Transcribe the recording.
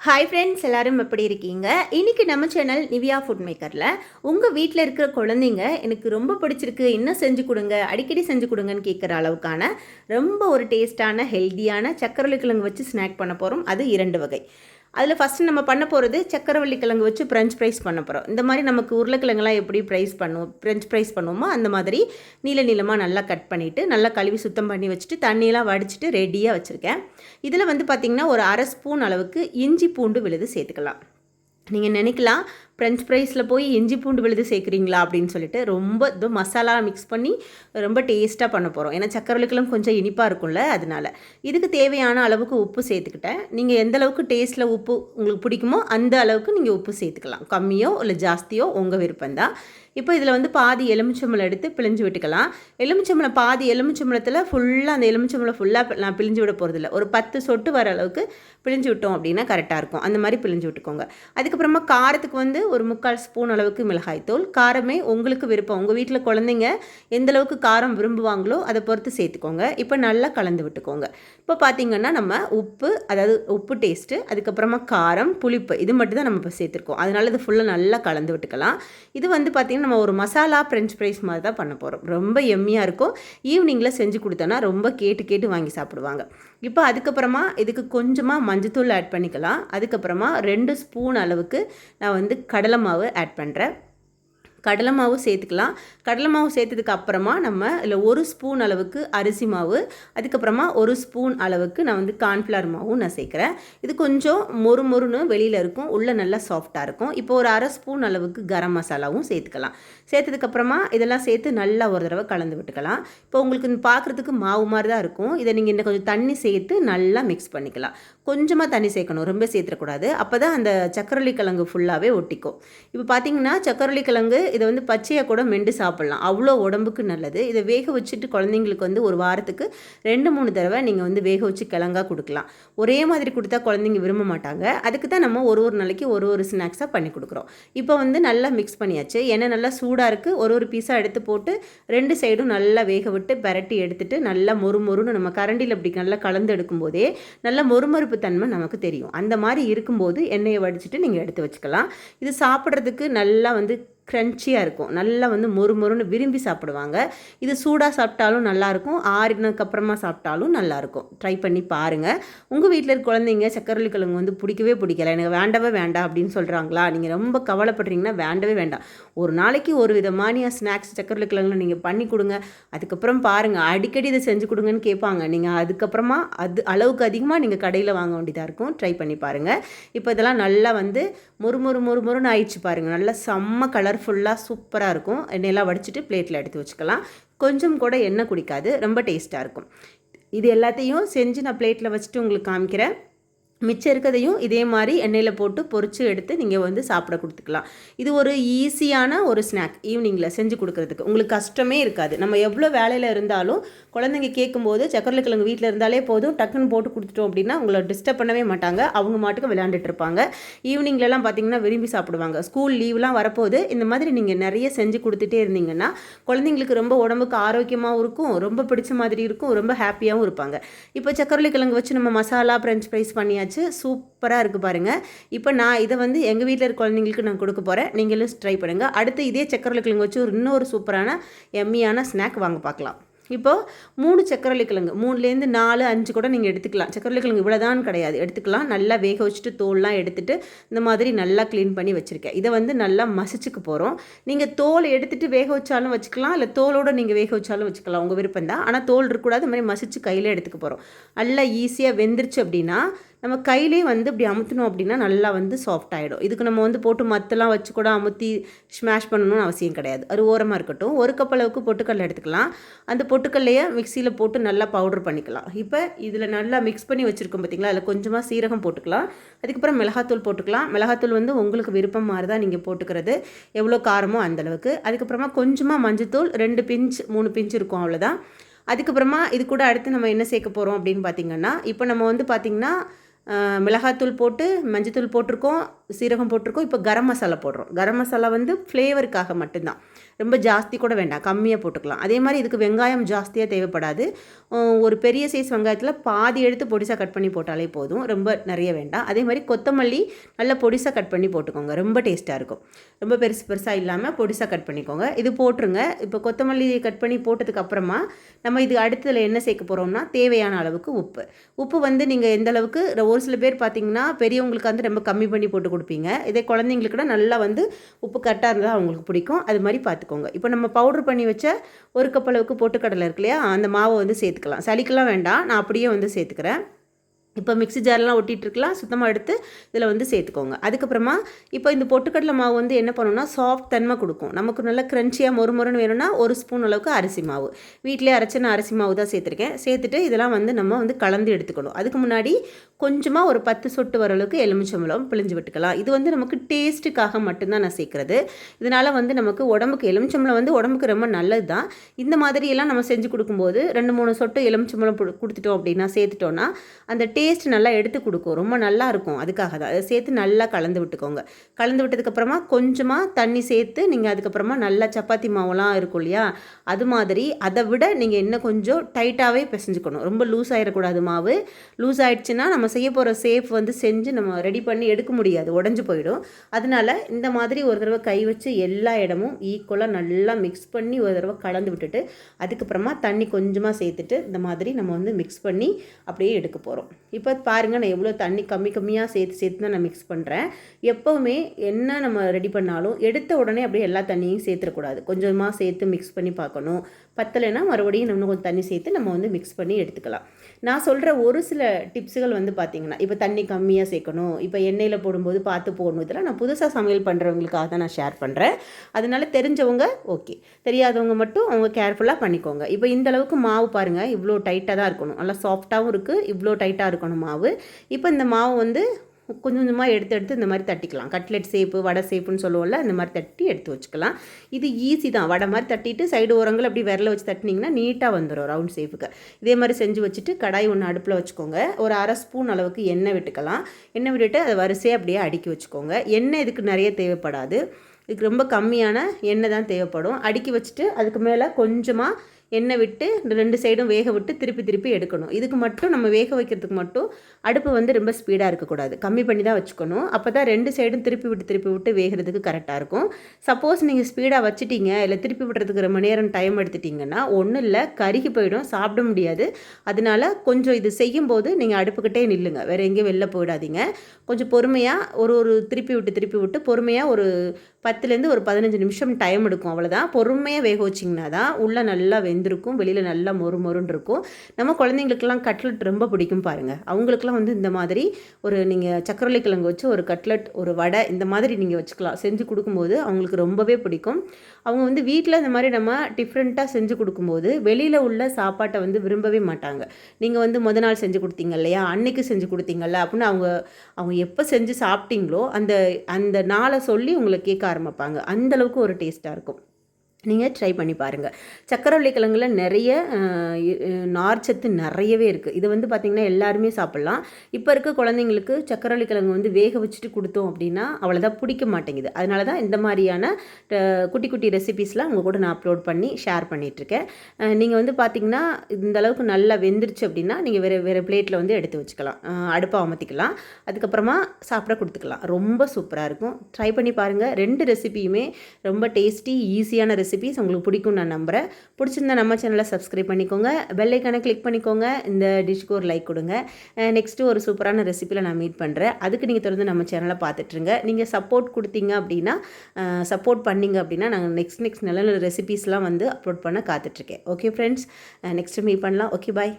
Hi friends எல்லாரும் எப்படி இருக்கீங்க? இன்னைக்கு நம்ம சேனல் நிவியா ஃபுட் மேக்கரில் உங்கள் வீட்டில் இருக்கிற குழந்தைங்க எனக்கு ரொம்ப பிடிச்சிருக்கு இன்னும் செஞ்சு கொடுங்க அடிக்கடி செஞ்சு கொடுங்கன்னு கேட்குற அளவுக்கான ரொம்ப ஒரு டேஸ்ட்டான ஹெல்த்தியான சக்கரவள்ளி கிழங்கு வச்சு ஸ்நாக் பண்ண போகிறோம் அது இரண்டு வகை. அதில் ஃபஸ்ட்டு நம்ம பண்ண போகிறது சக்கரவள்ளி கிழங்கு வச்சு ஃப்ரெஞ்ச் ஃப்ரைஸ் பண்ண போகிறோம் இந்த மாதிரி நமக்கு உருளைக்கிழங்குலாம் எப்படி ஃப்ரைஸ் பண்ணுவோம்? ஃப்ரெஞ்ச் ஃப்ரைஸ் பண்ணுவோமோ அந்த மாதிரி நீள நீளமாக நல்லா கட் பண்ணிவிட்டு நல்லா கழுவி சுத்தம் பண்ணி வச்சுட்டு தண்ணியெல்லாம் வடிச்சிட்டு ரெடியாக வச்சுருக்கேன். இதில் வந்து பார்த்திங்கன்னா ஒரு அரை ஸ்பூன் அளவுக்கு இஞ்சி பூண்டு விழுது சேர்த்துக்கலாம். நீங்கள் நினைக்கலாம் ஃப்ரெஞ்ச் ஃப்ரைஸில் போய் இஞ்சி பூண்டு விழுது சேர்க்குறீங்களா அப்படின்னு சொல்லிட்டு ரொம்ப இது மசாலா மிக்ஸ் பண்ணி ரொம்ப டேஸ்ட்டாக பண்ண போகிறோம் ஏன்னா சக்கரவள்ளிக்கெல்லாம் கொஞ்சம் இனிப்பாக இருக்கும்ல அதனால். இதுக்கு தேவையான அளவுக்கு உப்பு சேர்த்துக்கிட்டேன். நீங்கள் எந்த அளவுக்கு டேஸ்ட்டில் உப்பு உங்களுக்கு பிடிக்குமோ அந்த அளவுக்கு நீங்கள் உப்பு சேர்த்துக்கலாம். கம்மியோ இல்லை ஜாஸ்தியோ உங்கள் விருப்பம்தான் இப்போ இதில் வந்து பாதி எலுமிச்சம்பழம் எடுத்து பிழிஞ்சு விட்டுக்கலாம். எலுமிச்சம்பழம் பாதி எலுமிச்சம்பளத்தில் ஃபுல்லாக அந்த எலுமிச்சம்பழம் ஃபுல்லாக நான் பிழிஞ்சு விட போகிறதில்ல ஒரு பத்து சொட்டு வர அளவுக்கு பிழிஞ்சு விட்டோம் அப்படின்னா கரெக்டாக இருக்கும். அந்த மாதிரி பிழிஞ்சு விட்டுக்கோங்க. அதுக்கப்புறமா காரத்துக்கு வந்து ஒரு முக்கால் ஸ்பூன் அளவுக்கு மிளகாய்த்தூள் காரமே உங்களுக்கு விருப்பம். உங்கள் வீட்டில் குழந்தைங்க எந்த அளவுக்கு காரம் விரும்புவாங்களோ அதை பொறுத்து சேர்த்துக்கோங்க. இப்போ நல்லா கலந்து விட்டுக்கோங்க. இப்போ பார்த்தீங்கன்னா நம்ம உப்பு அதாவது உப்பு டேஸ்ட்டு அதுக்கப்புறமா காரம் புளிப்பு இது மட்டும் தான் நம்ம இப்போ சேர்த்துருக்கோம். அதனால இது ஃபுல்லாக நல்லா கலந்து விட்டுக்கலாம். இது வந்து பார்த்திங்கன்னா நம்ம ஒரு மசாலா ஃப்ரெஞ்ச் ஃப்ரைஸ் மாதிரி தான் பண்ண போகிறோம் ரொம்ப எம்மியாக இருக்கும். ஈவினிங்கில் செஞ்சு கொடுத்தோன்னா ரொம்ப கேட்டு கேட்டு வாங்கி சாப்பிடுவாங்க. இப்போ அதுக்கப்புறமா இதுக்கு கொஞ்சமாக மஞ்சத்தூள் ஆட் பண்ணிக்கலாம். அதுக்கப்புறமா ரெண்டு ஸ்பூன் அளவுக்கு நான் வந்து கடலை மாவு ஆட் பண்ணுறேன் கடலை மாவு சேர்த்துக்கலாம். கடலை மாவு சேர்த்ததுக்கு அப்புறமா நம்ம இதில் ஒரு ஸ்பூன் அளவுக்கு அரிசி மாவு அதுக்கப்புறமா ஒரு ஸ்பூன் அளவுக்கு நான் வந்து கார்ன்ஃப்ளவர் மாவும் நான் சேர்க்குறேன். இது கொஞ்சம் மொறு மொறுன்னு வெளியில் இருக்கும் உள்ளே நல்லா சாஃப்டாக இருக்கும். இப்போ ஒரு அரை ஸ்பூன் அளவுக்கு கரம் மசாலாவும் சேர்த்துக்கலாம். சேர்த்ததுக்கப்புறமா இதெல்லாம் சேர்த்து நல்லா ஒரு தடவை கலந்து விட்டுக்கலாம். இப்போ உங்களுக்கு பார்க்குறதுக்கு மாவு மாதிரி தான் இருக்கும். இதை நீங்கள் இன்னும் கொஞ்சம் தண்ணி சேர்த்து நல்லா மிக்ஸ் பண்ணிக்கலாம். கொஞ்சமாக தண்ணி சேர்க்கணும் ரொம்ப சேர்த்துடக்கூடாது. அப்போ தான் அந்த சக்கரவள்ளி கிழங்கு ஃபுல்லாகவே ஒட்டிக்கும். இப்போ பார்த்தீங்கன்னா சக்கரவள்ளி கிழங்கு இதை வந்து பச்சையாக கூட மெண்டு சாப்பிட்லாம். அவ்வளோ உடம்புக்கு நல்லது. இதை வேக வச்சுட்டு குழந்தைங்களுக்கு வந்து ஒரு வாரத்துக்கு ரெண்டு மூணு தடவை நீங்கள் வந்து வேக வச்சு கிழங்கா கொடுக்கலாம். ஒரே மாதிரி கொடுத்தா குழந்தைங்க விரும்ப மாட்டாங்க. அதுக்கு தான் நம்ம ஒரு ஒரு நாளைக்கு ஒரு ஒரு ஸ்நாக்ஸாக பண்ணி கொடுக்குறோம். இப்போ வந்து நல்லா மிக்ஸ் பண்ணியாச்சு. எண்ணெய் நல்லா சூடாக இருக்குது ஒரு ஒரு பீஸாக எடுத்து போட்டு ரெண்டு சைடும் நல்லா வேக விட்டு பரட்டி எடுத்துட்டு நல்லா மொறு மொறுன்னு நம்ம கரண்டியில் இப்படி நல்லா கலந்து எடுக்கும்போதே நல்லா மொறுமறுப்பு தன்மை நமக்கு தெரியும். அந்த மாதிரி இருக்கும்போது எண்ணெயை வடிச்சிட்டு நீங்கள் எடுத்து வச்சுக்கலாம். இது சாப்பிட்றதுக்கு நல்லா வந்து க்ரன்ச்சியாக இருக்கும். நல்லா வந்து மொறு மொறுன்னு விரும்பி சாப்பிடுவாங்க. இது சூடாக சாப்பிட்டாலும் நல்லாயிருக்கும். ஆறினதுக்கப்புறமா சாப்பிட்டாலும் நல்லாயிருக்கும். ட்ரை பண்ணி பாருங்கள் உங்கள் வீட்டில் இருக்க குழந்தைங்க சக்கரவள்ளி கிழங்கு வந்து பிடிக்கவே பிடிக்கல. எனக்கு வேண்டவே வேண்டாம் அப்படின்னு சொல்கிறாங்களா நீங்கள் ரொம்ப கவலைப்படுறீங்கன்னா வேண்டவே வேண்டாம். ஒரு நாளைக்கு ஒரு விதமான ஸ்நாக்ஸ் சக்கரவள்ளி கிழங்குல நீங்கள் பண்ணி கொடுங்க. அதுக்கப்புறம் பாருங்கள் அடிக்கடி இதை செஞ்சு கொடுங்கன்னு கேட்பாங்க. நீங்கள் அதுக்கப்புறமா அது அளவுக்கு அதிகமாக நீங்கள் கடையில் வாங்க வேண்டியதாக இருக்கும். ட்ரை பண்ணி பாருங்கள் இப்போ இதெல்லாம் நல்லா வந்து மொறு மொறு மொறு மொறுன்னு ஆயிடுச்சு பாருங்கள் நல்லா செம்ம கலர் கலர்ஃபுல்லாக சூப்பராக இருக்கும். எண்ணெயெல்லாம் வடிச்சிட்டு பிளேட்டில் எடுத்து வச்சுக்கலாம். கொஞ்சம் கூட எண்ணெய் குடிக்காது. ரொம்ப டேஸ்ட்டாக இருக்கும். இது எல்லாத்தையும் செஞ்சு நான் பிளேட்டில் வச்சுட்டு உங்களுக்கு காமிக்கிறேன். மிச்சம் இருக்கிறதையும் இதே மாதிரி எண்ணெயில் போட்டு பொரித்து எடுத்து நீங்கள் வந்து சாப்பிட கொடுத்துக்கலாம். இது ஒரு ஈஸியான ஒரு ஸ்நாக். ஈவினிங்கில் செஞ்சு கொடுக்குறதுக்கு. உங்களுக்கு கஷ்டமே இருக்காது. நம்ம எவ்வளோ வேலையில் இருந்தாலும் குழந்தைங்க கேட்கும்போது சக்கரவள்ளி கிழங்கு வீட்டில் இருந்தாலே போதும் டக்குன்னு போட்டு கொடுத்துட்டோம் அப்படின்னா உங்களை டிஸ்டர்ப் பண்ணவே மாட்டாங்க. அவங்க மாட்டுக்கு விளையாண்டுட்டு இருப்பாங்க. ஈவினிங்லலாம் பார்த்தீங்கன்னா விரும்பி சாப்பிடுவாங்க. ஸ்கூல் லீவ்லாம் வரப்போது இந்த மாதிரி நீங்கள் நிறைய செஞ்சு கொடுத்துட்டே இருந்தீங்கன்னா குழந்தைங்களுக்கு ரொம்ப உடம்புக்கு ஆரோக்கியமாகவும் இருக்கும் ரொம்ப பிடிச்ச மாதிரி இருக்கும் ரொம்ப ஹாப்பியாகவும் இருப்பாங்க. இப்போ சக்கரவள்ளி கிழங்கு வச்சு நம்ம மசாலா ஃப்ரெஞ்ச் ஃப்ரைஸ் பண்ணியாச்சு சூப்பராக இருக்குது பாருங்கள் இப்போ நான் இதை வந்து எங்கள் வீட்டில் இருக்க குழந்தைங்களுக்கு நான் கொடுக்க போகிறேன் நீங்களும் ட்ரை பண்ணுங்கள் அடுத்து இதே சக்கரவள்ளி கிழங்கு வச்சு ஒரு இன்னொரு சூப்பரான எம்மியான ஸ்நாக் வாங்க பார்க்கலாம். இப்போது மூணு சக்கரவள்ளி கிழங்கு மூணுலேருந்து நாலு அஞ்சு கூட நீங்கள் எடுத்துக்கலாம். சக்கரவள்ளி கிழங்கு இவ்வளோதான் கிடையாது. எடுத்துக்கலாம். நல்லா வேக வச்சுட்டு தோல்லாம் எடுத்துகிட்டு இந்த மாதிரி நல்லா க்ளீன் பண்ணி வச்சுருக்கேன். இதை வந்து நல்லா மசிச்சுக்க போகிறோம் நீங்கள் தோல் எடுத்துகிட்டு வேக வச்சாலும் வச்சுக்கலாம். இல்லை தோலோடு நீங்கள் வேக வச்சாலும் வச்சுக்கலாம். உங்கள் விருப்பம் தான் ஆனால் தோல் இருக்கக்கூடாது. இந்த மாதிரி மசிச்சு கையில் எடுத்துக்க போகிறோம் நல்லா ஈஸியாக வெந்துருச்சு அப்படின்னா நம்ம கையிலே வந்து இப்படி அமுத்தணும் அப்படின்னா நல்லா வந்து சாஃப்ட் ஆகிடும் இதுக்கு நம்ம வந்து போட்டு மத்தெல்லாம் வச்சு கூட அமுத்தி ஸ்மாஷ் பண்ணணும்னு அவசியம் கிடையாது. அது ஓரமாக இருக்கட்டும். ஒரு கப் அளவுக்கு பொட்டுக்கடலை எடுத்துக்கலாம். அந்த பொட்டுக்கல்லையே மிக்சியில் போட்டு நல்லா பவுடர் பண்ணிக்கலாம். இப்போ இதில் நல்லா மிக்ஸ் பண்ணி வச்சுருக்கோம் பார்த்தீங்களா அதில் கொஞ்சமாக சீரகம் போட்டுக்கலாம். அதுக்கப்புறம் மிளகாத்தூள் போட்டுக்கலாம். மிளகாத்தூள் வந்து உங்களுக்கு விருப்பம் மாதிரி தான் நீங்கள் போட்டுக்கிறது எவ்வளோ காரமோ அந்தளவுக்கு அதுக்கப்புறமா கொஞ்சமாக மஞ்சத்தூள் ரெண்டு பிஞ்ச் மூணு பிஞ்ச் இருக்கும் அவ்வளோதான் அதுக்கப்புறமா இது கூட அடுத்து நம்ம என்ன சேர்க்க போகிறோம் அப்படின்னு பார்த்தீங்கன்னா இப்போ நம்ம வந்து பார்த்திங்கன்னா மிளகாத்தூள் போட்டு மஞ்சத்தூள் போட்டிருக்கோம் சீரகம் போட்டிருக்கோம் இப்போ கரம் மசாலா போடுறோம். கரம் மசாலா வந்து ஃப்ளேவருக்காக மட்டும்தான். ரொம்ப ஜாஸ்தி கூட வேண்டாம். கம்மியாக போட்டுக்கலாம். அதே மாதிரி இதுக்கு வெங்காயம் ஜாஸ்தியாக தேவைப்படாது. ஒரு பெரிய சைஸ் வெங்காயத்தில் பாதி எடுத்து பொடிசாக கட் பண்ணி போட்டாலே போதும். ரொம்ப நிறைய வேண்டாம். அதே மாதிரி கொத்தமல்லி நல்லா பொடிசாக கட் பண்ணி போட்டுக்கோங்க. ரொம்ப டேஸ்ட்டாக இருக்கும். ரொம்ப பெருசு பெருசாக இல்லாமல் பொடிசாக கட் பண்ணிக்கோங்க. இது போட்டுருங்க. இப்போ கொத்தமல்லி கட் பண்ணி போட்டதுக்கு அப்புறமா நம்ம இது அடுத்ததில் என்ன சேர்க்க போகிறோம்னா தேவையான அளவுக்கு உப்பு. உப்பு வந்து நீங்கள் எந்த அளவுக்கு ஒரு சில பேர் பார்த்தீங்கன்னா பெரியவங்களுக்கு வந்து ரொம்ப கம்மி பண்ணி போட்டு கொடுப்பீங்க. இதே குழந்தைங்களுக்கு கூட நல்லா வந்து உப்பு கரெக்டாக இருந்தால் அவங்களுக்கு பிடிக்கும். அது மாதிரி பார்த்துக்கோங்க இப்போ நம்ம பவுடர் பண்ணி வச்ச ஒரு கப் அளவுக்கு பொட்டுக்கடலை இருக்கு இல்லையா அந்த மாவை வந்து சேர்த்துக்கலாம். சளிக்கெல்லாம் வேண்டாம். நான் அப்படியே வந்து சேர்த்துக்கிறேன். இப்போ மிக்ஸி ஜார்லாம் ஒட்டிகிட்ருக்கலாம் இருக்கலாம் சுத்தமாக எடுத்து இதில் வந்து சேர்த்துக்கோங்க. அதுக்கப்புறமா இப்போ இந்த பொட்டுக்கடலை மாவு வந்து என்ன பண்ணணும்னா சாஃப்ட் தன்மை கொடுக்கும். நமக்கு நல்லா க்ரன்ச்சியாக மொறு மொறுன்னு வேணும்னா ஒரு ஸ்பூன் அளவுக்கு அரிசி மாவு. வீட்டிலே அரைச்ச நான் அரிசி மாவு தான் சேர்த்துருக்கேன். சேர்த்துட்டு இதெல்லாம் வந்து நம்ம வந்து கலந்து எடுத்துக்கணும். அதுக்கு முன்னாடி கொஞ்சமாக ஒரு பத்து சொட்டு வர அளவுக்கு எலுமிச்சம்பழம் பிழிஞ்சு விட்டுக்கலாம். இது வந்து நமக்கு டேஸ்ட்டுக்காக மட்டும்தான் நான் சேர்க்குறது. இதனால் வந்து நமக்கு உடம்புக்கு எலுமிச்சம்பழம் வந்து உடம்புக்கு ரொம்ப நல்லது தான். இந்த மாதிரியெல்லாம் நம்ம செஞ்சு கொடுக்கும்போது ரெண்டு மூணு சொட்டு எலுமிச்சம்பழம் கொடுத்துட்டோம் அப்படின்னா சேர்த்துட்டோன்னா அந்த டேஸ்ட் நல்லா எடுத்து கொடுக்கும். ரொம்ப நல்லா இருக்கும். அதுக்காக தான். அதை சேர்த்து நல்லா கலந்து விட்டுக்கோங்க. கலந்து விட்டதுக்கப்புறமா கொஞ்சமாக தண்ணி சேர்த்து நீங்கள் அதுக்கப்புறமா நல்லா சப்பாத்தி மாவுலாம் இருக்கும் இல்லையா? அது மாதிரி அதை விட நீங்கள் இன்னும் கொஞ்சம் டைட்டாகவே பிசைஞ்சுக்கணும். ரொம்ப லூஸ் ஆகிடக்கூடாது மாவு. லூஸ் ஆகிடுச்சுன்னா நம்ம செய்ய போகிற சேஃப் வந்து செஞ்சு நம்ம ரெடி பண்ணி எடுக்க முடியாது. உடஞ்சி போயிடும். அதனால இந்த மாதிரி ஒரு தடவை கை வச்சு எல்லா இடமும் ஈக்குவலாக நல்லா மிக்ஸ் பண்ணி ஒரு தடவை கலந்து விட்டுட்டு அதுக்கப்புறமா தண்ணி கொஞ்சமாக சேர்த்துட்டு இந்த மாதிரி நம்ம வந்து மிக்ஸ் பண்ணி அப்படியே எடுக்க போகிறோம் இப்போ பாருங்கள் நான் எவ்வளோ தண்ணி கம்மி கம்மியாக சேர்த்து சேர்த்து தான் நான் மிக்ஸ் பண்ணுறேன் எப்போவுமே என்ன நம்ம ரெடி பண்ணாலும் எடுத்த உடனே அப்படியே எல்லா தண்ணியும் சேர்த்துடக்கூடாது கொஞ்சமாக சேர்த்து மிக்ஸ் பண்ணி பார்க்கணும். பத்தலைன்னா மறுபடியும் இன்னும் கொஞ்சம் தண்ணி சேர்த்து நம்ம வந்து மிக்ஸ் பண்ணி எடுத்துக்கலாம். நான் சொல்கிற ஒரு சில டிப்ஸுகள் வந்து பார்த்தீங்கன்னா இப்போ தண்ணி கம்மியாக சேர்க்கணும். இப்போ எண்ணெயில் போடும்போது பார்த்து போடணும் இதெல்லாம் நான் புதுசாக சமையல் பண்ணுறவங்களுக்காக தான் நான் ஷேர் பண்ணுறேன் அதனால தெரிஞ்சவங்க ஓகே தெரியாதவங்க மட்டும் அவங்க கேர்ஃபுல்லாக பண்ணிக்கோங்க. இப்போ இந்த அளவுக்கு மாவு பாருங்கள் இவ்வளோ டைட்டாக தான் இருக்கணும். நல்லா சாஃப்ட்டாகவும் இருக்குது இவ்வளோ டைட்டாக இருக்கும் இருக்கணும் மாவு. இப்போ இந்த மாவு வந்து கொஞ்சம் கொஞ்சமாக எடுத்து எடுத்து இந்த மாதிரி தட்டிக்கலாம். கட்லெட் சேப்பு வடை சேப்புன்னு சொல்லுவோம்ல இந்த மாதிரி தட்டி எடுத்து வச்சுக்கலாம். இது ஈஸி தான். வடை மாதிரி தட்டிட்டு சைடு ஓரங்கள் அப்படி விரல வச்சு தட்டினீங்கன்னா நீட்டாக வந்துடும் ரவுண்ட் சேப்புக்கு இதே மாதிரி செஞ்சு வச்சுட்டு கடாய் ஒன்று அடுப்பில் வச்சுக்கோங்க. ஒரு அரை ஸ்பூன் அளவுக்கு எண்ணெய் விட்டுக்கலாம். எண்ணெய் விட்டுட்டு அதை வரிசையாக அப்படியே அடுக்கி வச்சுக்கோங்க. எண்ணெய் இதுக்கு நிறைய தேவைப்படாது. இதுக்கு ரொம்ப கம்மியான எண்ணெய் தான் தேவைப்படும். அடுக்கி வச்சுட்டு அதுக்கு மேலே கொஞ்சமாக எண்ணெய் விட்டு இந்த ரெண்டு சைடும் வேக விட்டு திருப்பி திருப்பி எடுக்கணும். இதுக்கு மட்டும் நம்ம வேக வைக்கிறதுக்கு மட்டும் அடுப்பு வந்து ரொம்ப ஸ்பீடாக இருக்கக்கூடாது. கம்மி பண்ணி தான் வச்சுக்கணும். அப்போ தான் ரெண்டு சைடும் திருப்பி விட்டு திருப்பி விட்டு வேகிறதுக்கு கரெக்டாக இருக்கும். சப்போஸ் நீங்கள் ஸ்பீடாக வச்சுட்டீங்க இல்லை திருப்பி விடுறதுக்கு ரொம்ப நேரம் டைம் எடுத்துட்டிங்கன்னா ஒன்றும் இல்லை கருகி போயிடும் சாப்பிட முடியாது. அதனால கொஞ்சம் இது செய்யும்போது நீங்கள் அடுப்புக்கிட்டே நில்லுங்க. வேறு எங்கேயும் வெளில போயிடாதீங்க. கொஞ்சம் பொறுமையாக ஒரு ஒரு திருப்பி விட்டு திருப்பி விட்டு பொறுமையாக ஒரு பத்துலேருந்து ஒரு பதினஞ்சு நிமிஷம் டைம் எடுக்கும். அவ்வளோதான் பொறுமையாக வேக வச்சிங்கன்னா தான் உள்ளே நல்லா வெந்திருக்கும். வெளியில் நல்லா மொறு மொறுன்னு இருக்கும். நம்ம குழந்தைங்களுக்கெல்லாம் கட்லெட் ரொம்ப பிடிக்கும் பாருங்கள் அவங்களுக்குலாம் வந்து இந்த மாதிரி ஒரு நீங்கள் சக்கரவள்ளி கிழங்கு வச்சு ஒரு கட்லெட் ஒரு வடை இந்த மாதிரி நீங்கள் வச்சுக்கலாம். செஞ்சு கொடுக்கும்போது அவங்களுக்கு ரொம்பவே பிடிக்கும். அவங்க வந்து வீட்டில் இந்த மாதிரி நம்ம டிஃப்ரெண்ட்டாக செஞ்சு கொடுக்கும்போது வெளியில் உள்ள சாப்பாட்டை வந்து விரும்பவே மாட்டாங்க. நீங்கள் வந்து முத நாள் செஞ்சு கொடுத்தீங்க இல்லையா? அன்னைக்கு செஞ்சு கொடுத்தீங்கல்ல அப்படின்னு அவங்க அவங்க எப்போ செஞ்சு சாப்பிட்டீங்களோ அந்த அந்த நாளை சொல்லி உங்களை கேட்க ஆரம்பிப்பாங்க. அந்தளவுக்கு ஒரு டேஸ்ட்டாக இருக்கும். நீங்கள் ட்ரை பண்ணி பாருங்கள் சக்கரவள்ளி கிழங்குல நிறைய நார்ச்சத்து நிறையவே இருக்குது இது வந்து பார்த்திங்கன்னா எல்லாருமே சாப்பிட்லாம். இப்போ இருக்க குழந்தைங்களுக்கு சக்கரவள்ளி கிழங்கு வந்து வேக வச்சுட்டு கொடுத்தோம் அப்படின்னா அவ்வளோதான் பிடிக்க மாட்டேங்குது. அதனால தான் இந்த மாதிரியான குட்டி குட்டி ரெசிபீஸ்லாம் உங்கள் கூட நான் அப்லோட் பண்ணி ஷேர் பண்ணிகிட்ருக்கேன் நீங்கள் வந்து பார்த்திங்கன்னா இந்த அளவுக்கு நல்லா வெந்துருச்சு அப்படின்னா நீங்கள் வேறு வேறு பிளேட்டில் வந்து எடுத்து வச்சுக்கலாம். அடுப்பை அமர்த்திக்கலாம். அதுக்கப்புறமா சாப்பிட கொடுத்துக்கலாம். ரொம்ப சூப்பராக இருக்கும். ட்ரை பண்ணி பாருங்கள் ரெண்டு ரெசிபியுமே ரொம்ப டேஸ்டி ஈஸியான ரெசிபிஸ் உங்களுக்கு பிடிக்கும் நான் நம்புகிறேன் பிடிச்சிருந்தா நம்ம சேனலை சப்ஸ்கிரைப் பண்ணிக்கோங்க. பெல் கிளிக் பண்ணிக்கோங்க. இந்த டிஷ்க்கு ஒரு லைக் கொடுங்க. நெக்ஸ்ட்டு ஒரு சூப்பரான ரெசிபியில் நான் மீட் பண்ணுறேன் அதுக்கு நீங்கள் தொடர்ந்து நம்ம சேனலை பார்த்துட்ருங்க. நீங்கள் சப்போர்ட் கொடுத்தீங்க அப்படின்னா சப்போர்ட் பண்ணீங்க அப்படின்னா நாங்கள் நெக்ஸ்ட் நெக்ஸ்ட் நல்ல நல்ல ரெசிபீஸ்லாம் வந்து அப்லோட் பண்ண காத்துட்ருக்கேன். ஓகே ஃப்ரெண்ட்ஸ் நெக்ஸ்ட்டு மீட் பண்ணலாம். Okay bye